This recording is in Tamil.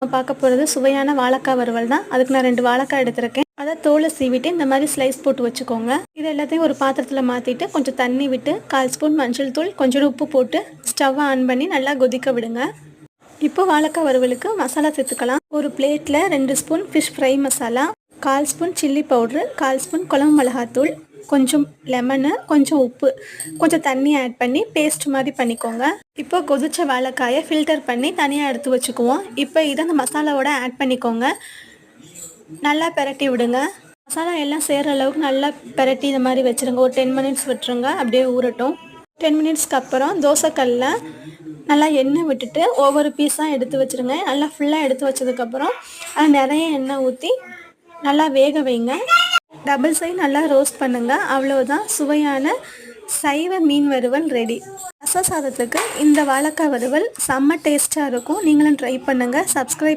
நம்ம பார்க்க போகிறது சுவையான வாழைக்காய் வறுவல் தான். அதுக்கு நான் ரெண்டு வாழைக்காய் எடுத்திருக்கேன். அதை தோலை சீவிட்டு இந்த மாதிரி ஸ்லைஸ் போட்டு வச்சுக்கோங்க. இது எல்லாத்தையும் ஒரு பாத்திரத்தில் மாற்றிட்டு கொஞ்சம் தண்ணி விட்டு கால் ஸ்பூன் மஞ்சள் தூள் கொஞ்சம் உப்பு போட்டு ஸ்டவ்வை ஆன் பண்ணி நல்லா கொதிக்க விடுங்க. இப்போ வாழைக்காய் வறுவலுக்கு மசாலா சேர்த்துக்கலாம். ஒரு பிளேட்டில் ரெண்டு ஸ்பூன் ஃபிஷ் ஃப்ரை மசாலா கால் ஸ்பூன் சில்லி பவுட்ரு கால் ஸ்பூன் குழம்பு மிளகாத்தூள் கொஞ்சம் லெமனு கொஞ்சம் உப்பு கொஞ்சம் தண்ணி ஆட் பண்ணி பேஸ்ட் மாதிரி பண்ணிக்கோங்க. இப்போ கொதிச்ச வாழைக்காயை ஃபில்டர் பண்ணி தனியாக எடுத்து வச்சுக்குவோம். இப்போ இதை அந்த மசாலாவோட ஆட் பண்ணிக்கோங்க. நல்லா பெரட்டி விடுங்க. மசாலா எல்லாம் சேர்கிற அளவுக்கு நல்லா பெரட்டி இந்த மாதிரி வச்சுருங்க. ஒரு டென் மினிட்ஸ் விட்டுருங்க. அப்படியே ஊறட்டும். டென் மினிட்ஸ்க்கு அப்புறம் தோசைக்கல்ல நல்லா எண்ணெய் விட்டுட்டு ஒவ்வொரு பீஸாக எடுத்து வச்சுருங்க. நல்லா ஃபுல்லாக எடுத்து வச்சதுக்கப்புறம் அதில் நிறைய எண்ணெய் ஊற்றி நல்லா வேக வைங்க. டபுள் சைட் நல்லா ரோஸ்ட் பண்ணுங்கள் அவ்வளோதான் சுவையான சைவ மீன் வறுவல் ரெடி ரச சாதத்துக்கு இந்த வாழைக்காய் வறுவல் செம்ம டேஸ்ட்டாக இருக்கும். நீங்களும் ட்ரை பண்ணுங்கள் சப்ஸ்கிரைப்